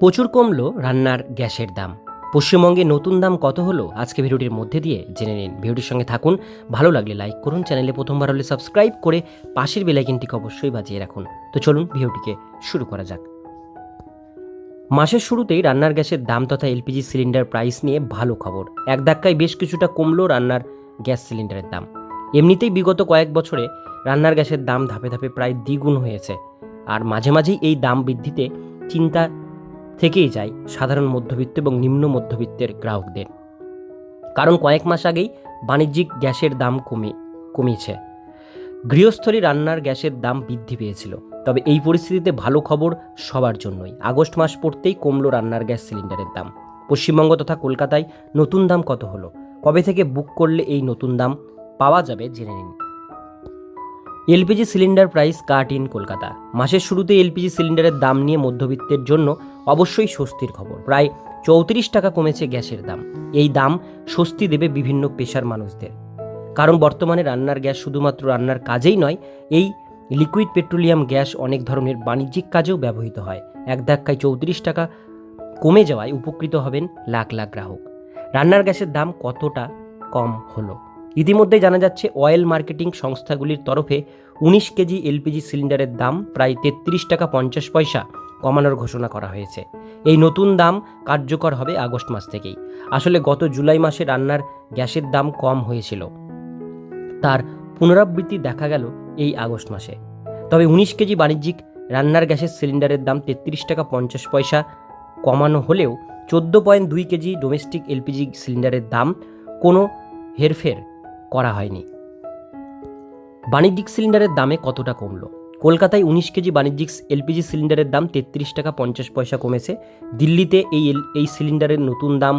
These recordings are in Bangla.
প্রচুর কমলো রান্নার গ্যাসের দাম। পশ্চিমবঙ্গে নতুন দাম কত হলো আজকে ভিডিওটির মধ্যে দিয়ে জেনে নিন। ভিডিওটির সঙ্গে থাকুন, ভালো লাগলে লাইক করুন, চ্যানেলে প্রথমবার হলে সাবস্ক্রাইব করে পাশের বেলাইকিনটিকে অবশ্যই বাজিয়ে রাখুন। তো চলুন ভিডিওটিকে শুরু করা যাক। মাসের শুরুতেই রান্নার গ্যাসের দাম তথা এলপিজি সিলিন্ডার প্রাইস নিয়ে ভালো খবর। এক ধাক্কায় বেশ কিছুটা কমলো রান্নার গ্যাস সিলিন্ডারের দাম। এমনিতেই বিগত কয়েক বছরে রান্নার গ্যাসের দাম ধাপে ধাপে প্রায় দ্বিগুণ হয়েছে। আর মাঝে মাঝেই এই দাম বৃদ্ধিতে চিন্তা থেকেই যায় সাধারণ মধ্যবিত্ত এবং নিম্ন মধ্যবিত্তের গ্রাহকদের। কারণ কয়েক মাস আগেই বাণিজ্যিক গ্যাসের দাম কমে, কমিয়েছে। গৃহস্থলী রান্নার গ্যাসের দাম বৃদ্ধি পেয়েছিল। তবে এই পরিস্থিতিতে ভালো খবর সবার জন্যই। আগস্ট মাস পড়তেই কমলো রান্নার গ্যাস সিলিন্ডারের দাম। পশ্চিমবঙ্গ তথা কলকাতায় নতুন দাম কত হলো? কবে থেকে বুক করলে এই নতুন দাম? পাওয়া যাবে জেনে নিন। LPG cylinder price cut in Kolkata. মাসের শুরুতে এলপিজি সিলিন্ডারের দাম নিয়ে মধ্যবিত্তের জন্য অবশ্যই স্বস্তির খবর। প্রায় চৌত্রিশ টাকা কমেছে গ্যাসের দাম। এই দাম স্বস্তি দেবে বিভিন্ন পেশার মানুষদের। কারণ বর্তমানে রান্নার গ্যাস শুধুমাত্র রান্নার কাজেই নয়, এই লিকুইড পেট্রোলিয়াম গ্যাস অনেক ধরনের বাণিজ্যিক কাজেও ব্যবহৃত হয়। এক ধাক্কায় চৌত্রিশ টাকা কমে যাওয়ায় উপকৃত হবেন লাখ লাখ গ্রাহক। রান্নার গ্যাসের দাম কতটা কম হলো? ইতিমধ্যে জানা যাচ্ছে, অয়েল মার্কেটিং সংস্থাগুলির তরফে উনিশ কেজি এলপিজি সিলিন্ডারের দাম প্রায় তেত্রিশ টাকা পঞ্চাশ পয়সা। কমানোর ঘোষণা করা হয়েছে। এই নতুন দাম কার্যকর হবে আগস্ট মাস থেকেই। আসলে গত জুলাই মাসে রান্নার গ্যাসের দাম কম হয়েছিল। তার পুনরাবৃত্তি দেখা গেল এই আগস্ট মাসে। তবে উনিশ কেজি বাণিজ্যিক রান্নার গ্যাসের সিলিন্ডারের দাম তেত্রিশ টাকা পঞ্চাশ পয়সা কমানো হলেও চোদ্দ পয়েন্ট দুই কেজি ডোমেস্টিক এলপিজি সিলিন্ডারের দাম কোনো হেরফের করা হয়নি। বাণিজ্যিক সিলিন্ডারের দামে কতটা কমলো? কলকাতায় উনিশ কেজি বাণিজ্যিক এলপিজি সিলিন্ডারের দাম তেত্রিশ টাকা পঞ্চাশ পয়সা কমেছে। দিল্লিতে এই এই সিলিন্ডারের নতুন দাম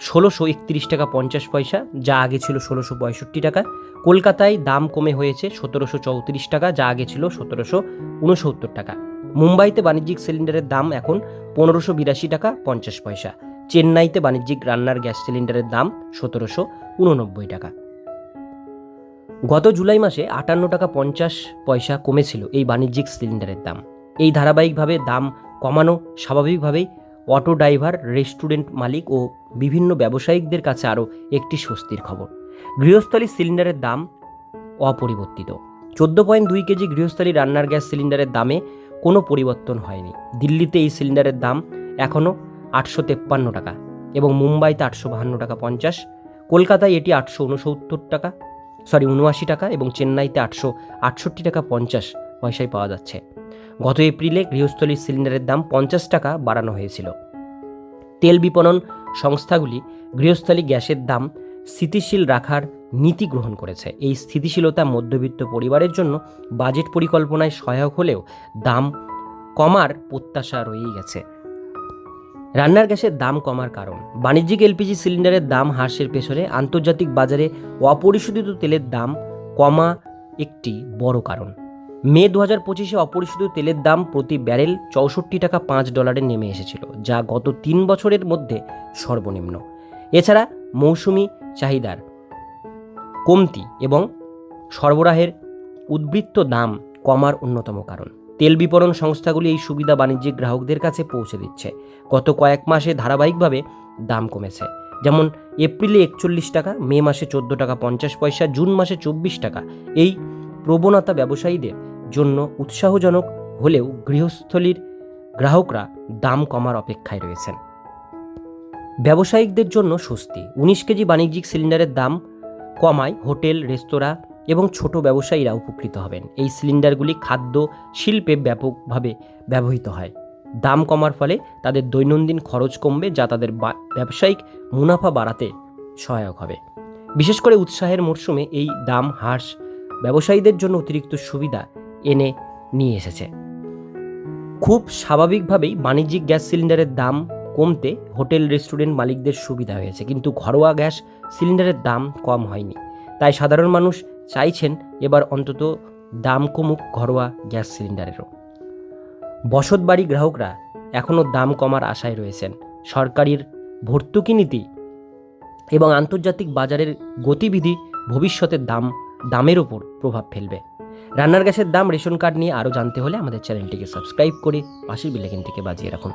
ষোলোশো একত্রিশ টাকা পঞ্চাশ পয়সা, যা আগে ছিল ষোলোশো পঁয়ষট্টি টাকা। কলকাতায় দাম কমে হয়েছে সতেরোশো চৌত্রিশ টাকা, যা আগে ছিল সতেরোশো উনসত্তর টাকা। মুম্বাইতে বাণিজ্যিক সিলিন্ডারের দাম এখন পনেরোশো বিরাশি টাকা পঞ্চাশ পয়সা। চেন্নাইতে বাণিজ্যিক রান্নার গ্যাস সিলিন্ডারের দাম সতেরোশো উননব্বই টাকা। গত জুলাই মাসে আটান্ন টাকা পঞ্চাশ পয়সা কমেছিল এই বাণিজ্যিক সিলিন্ডারের দাম। এই ধারাবাহিকভাবে দাম কমানো স্বাভাবিকভাবেই অটো ড্রাইভার, রেস্টুরেন্ট মালিক ও বিভিন্ন ব্যবসায়িকদের কাছে আরও একটি স্বস্তির খবর। গৃহস্থলী সিলিন্ডারের দাম অপরিবর্তিত। চোদ্দ পয়েন্ট দুই কেজি গৃহস্থলী রান্নার গ্যাস সিলিন্ডারের দামে কোনো পরিবর্তন হয়নি। দিল্লিতে এই সিলিন্ডারের দাম এখনও আটশো তেপ্পান্ন টাকা এবং মুম্বাইতে আটশো বাহান্ন টাকা পঞ্চাশ, কলকাতায় এটি আটশো উনসত্তর টাকা সরি উনআশি টাকা এবং চেন্নাইতে আটশো আটষট্টি টাকা পঞ্চাশ পয়সায় পাওয়া যাচ্ছে। গত এপ্রিলে গৃহস্থলীর সিলিন্ডারের দাম পঞ্চাশ টাকা বাড়ানো হয়েছিল। তেল বিপণন সংস্থাগুলি গৃহস্থলী গ্যাসের দাম স্থিতিশীল রাখার নীতি গ্রহণ করেছে। এই স্থিতিশীলতা মধ্যবিত্ত পরিবারের জন্য বাজেট পরিকল্পনায় সহায়ক হলেও দাম কমার প্রত্যাশা রয়েই গেছে। রান্নার গ্যাসের দাম কমার কারণ। বাণিজ্যিক এলপিজি সিলিন্ডারের দাম হ্রাসের পেছনে আন্তর্জাতিক বাজারে অপরিশোধিত তেলের দাম কমা একটি বড় কারণ। মে দু হাজার পঁচিশে অপরিশোধিত তেলের দাম প্রতি ব্যারেল চৌষট্টি টাকা পাঁচ ডলারে নেমে এসেছিল, যা গত তিন বছরের মধ্যে সর্বনিম্ন। এছাড়া মৌসুমি চাহিদার কমতি এবং সরবরাহের উদ্বৃত্ত দাম কমার অন্যতম কারণ। তেল বিপণন সংস্থাগুলি এই সুবিধা বাণিজ্যিক গ্রাহকদের কাছে পৌঁছে দিচ্ছে। গত কয়েক মাসে ধারাবাহিকভাবে দাম কমেছে। যেমন এপ্রিলে একচল্লিশ টাকা, মে মাসে চোদ্দ টাকা পঞ্চাশ পয়সা, জুন মাসে চব্বিশ টাকা। এই প্রবণতা ব্যবসায়ীদের জন্য উৎসাহজনক হলেও গৃহস্থলীর গ্রাহকরা দাম কমার অপেক্ষায় রয়েছেন। ব্যবসায়িকদের জন্য স্বস্তি। উনিশ কেজি বাণিজ্যিক সিলিন্ডারের দাম কমায় হোটেল, রেস্তোরাঁ এবং ছোট ব্যবসায়ীরা উপকৃত হবেন। এই সিলিন্ডারগুলি খাদ্য শিল্পে ব্যাপকভাবে ব্যবহৃত হয়। দাম কমার ফলে তাদের দৈনন্দিন খরচ কমবে, যা তাদের ব্যবসায়িক মুনাফা বাড়াতে সহায়ক হবে। বিশেষ করে উৎসাহের মরশুমে এই দাম হ্রাস ব্যবসায়ীদের জন্য অতিরিক্ত সুবিধা এনে নিয়ে এসেছে। খুব স্বাভাবিকভাবেই বাণিজ্যিক গ্যাস সিলিন্ডারের দাম কমতে হোটেল, রেস্টুরেন্ট মালিকদের সুবিধা হয়েছে, কিন্তু ঘরোয়া গ্যাস সিলিন্ডারের দাম কম হয়নি। তাই সাধারণ মানুষ চাইছেন এবার অন্তত দাম কমুক ঘরোয়া গ্যাস সিলিন্ডারেরও। বসতবাড়ি গ্রাহকরা এখনও দাম কমার আশায় রয়েছেন। সরকারির ভর্তুকি নীতি এবং আন্তর্জাতিক বাজারের গতিবিধি ভবিষ্যতের দাম, দামের ওপর প্রভাব ফেলবে। রান্নার গ্যাসের দাম, রেশন কার্ড নিয়ে আরও জানতে হলে আমাদের চ্যানেলটিকে সাবস্ক্রাইব করে পাশের বিলেকিনটিকে বাজিয়ে রাখুন।